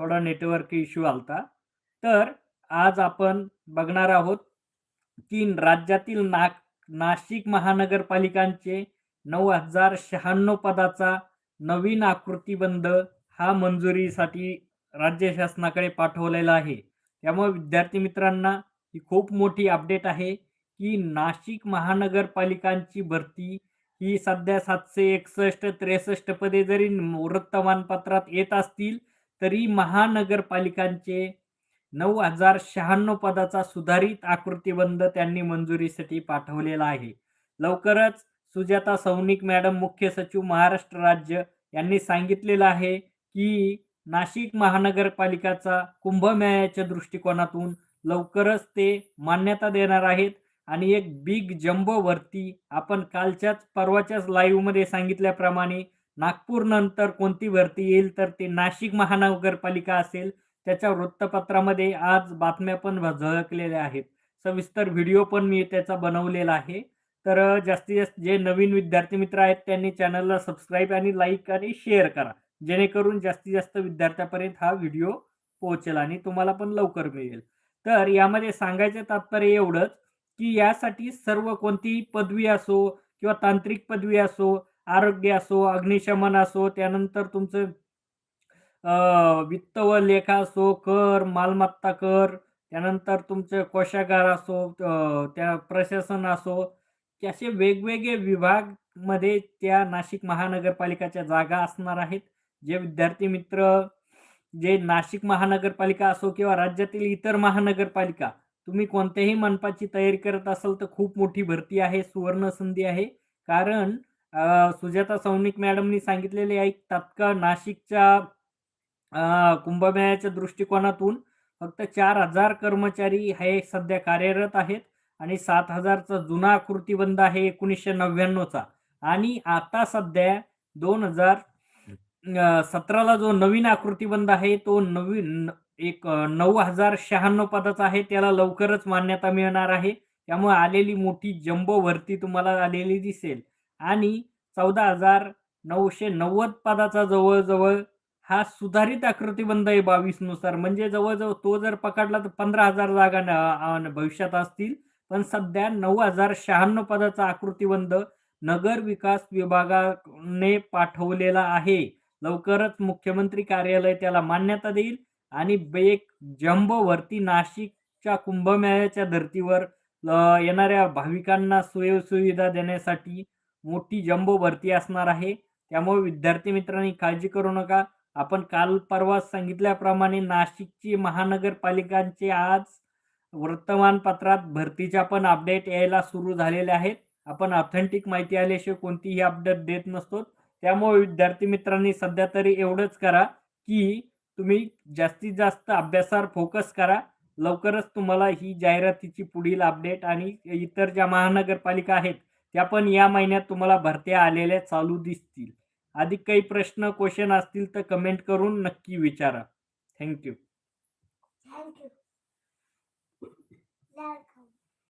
थोडा network issue आलता. तर आज आपण बघणार आहोत की राज्यातील नाक नाशिक महानगरपालिकांचे नऊ हजार शहाण्णव पदाचा नवीन आकृतीबंध हा मंजुरीसाठी राज्य शासनाकडे पाठवलेला आहे. त्यामुळे विद्यार्थी मित्रांना ही खूप मोठी अपडेट आहे की नाशिक महानगरपालिकांची भरती ही सध्या सातशे एकसष्ट त्रेसष्ट पदे जरी वृत्तमानपत्रात येत असतील तरी महानगरपालिकांचे नऊ हजार शहाण्णव पदाचा सुधारित आकृतीबंध त्यांनी मंजुरीसाठी पाठवलेला आहे. लवकरच सुजाता सौनिक मॅडम मुख्य सचिव महाराष्ट्र राज्य यांनी सांगितलेलं आहे की नाशिक महानगरपालिकाचा कुंभमेळ्याच्या दृष्टिकोनातून लवकरच ते मान्यता देणार आहेत आणि एक बिग जम्बो वरती आपण कालच्याच परवाच्याच लाईव्हमध्ये सांगितल्याप्रमाणे नागपूर नंतर कोणती भरती येईल? तर ते नाशिक महानगरपालिका असेल. त्याच्या वृत्तपत्रामध्ये आज बातम्या पण झळकलेल्या आहेत. सविस्तर व्हिडिओ पण मी त्याचा बनवलेला आहे. तर जास्तीत जास्त जे नवीन विद्यार्थी मित्र आहेत त्यांनी चॅनलला सबस्क्राईब आणि लाईक आणि शेअर करा. जेणेकरून जास्तीत जास्त विद्यार्थ्यापर्यंत हा व्हिडिओ पोहोचेल आणि तुम्हाला पण लवकर मिळेल. तर यामध्ये सांगायचं तात्पर्य एवढंच की यासाठी सर्व कोणतीही पदवी असो किंवा तांत्रिक पदवी असो आरोग्य असो अग्निशमन असो त्यानंतर तुमचं वित्त व लेखा असो कर मालमत्ता कर त्यानंतर तुमचं कोशागार असो त्या प्रशासन असो असे वेगवेगळे विभागमध्ये त्या नाशिक महानगरपालिकाच्या जागा असणार आहेत. जे विद्यार्थी मित्र जे नाशिक महानगरपालिका असो किंवा राज्यातील इतर महानगरपालिका तुम्ही कोणत्याही मनपाची तयारी करत असाल तर खूप मोठी भरती आहे सुवर्ण संधी आहे. कारण सुजाता सौनिक मॅडमनी सांगितलेले आहे तात्काळ नाशिकच्या कुंभमेळ्याच्या दृष्टिकोनातून फक्त चार हजार कर्मचारी हे सध्या कार्यरत आहेत आणि सात हजारचा जुना आकृतीबंध आहे एकोणीसशे नव्याण्णवचा. आणि आता सध्या दोन हजार सतराला जो नवीन आकृतीबंध आहे तो नवीन एक नऊ हजार शहाण्णव पदाचा आहे त्याला लवकरच मान्यता मिळणार आहे. त्यामुळे आलेली मोठी जम्बो भरती तुम्हाला आलेली दिसेल. आणि चौदा हजार नऊशे नव्वद पदाचा जवळजवळ हा सुधारित आकृतीबंध आहे बावीसनुसार म्हणजे जवळजवळ तो जर पकडला तर पंधरा हजार जागा भविष्यात असतील. पण सध्या नऊ हजार शहाण्णव पदाचा आकृतीबंध नगर विकास विभागाने पाठवलेला आहे. लवकरच मुख्यमंत्री कार्यालय त्याला मान्यता देईल आणि एक जम्बो नाशिकच्या कुंभमेळ्याच्या धर्तीवर येणाऱ्या भाविकांना सोयीसुविधा देण्यासाठी मोठी जम्बो भरती असणार आहे. त्यामुळे विद्यार्थी मित्रांनी काळजी करू नका. आपण काल परवा सांगितल्याप्रमाणे नाशिकची महानगरपालिकांचे आज वर्तमानपत्रात भरतीच्या पण अपडेट यायला सुरू झालेल्या आहेत. आपण ऑथेंटिक माहिती आल्याशिवाय कोणतीही अपडेट देत नसतो. त्यामुळे विद्यार्थी मित्रांनी सध्या तरी एवढंच करा की तुम्ही जास्तीत जास्त अभ्यासावर फोकस करा. लवकरच तुम्हाला ही जाहिरातीची पुढील अपडेट आणि इतर ज्या महानगरपालिका आहेत त्या पण या महिन्यात तुम्हाला भरत्या आलेल्या चालू दिसतील. अधिक काही प्रश्न क्वेश्चन असतील तर कमेंट करून नक्की विचारा. थँक्यू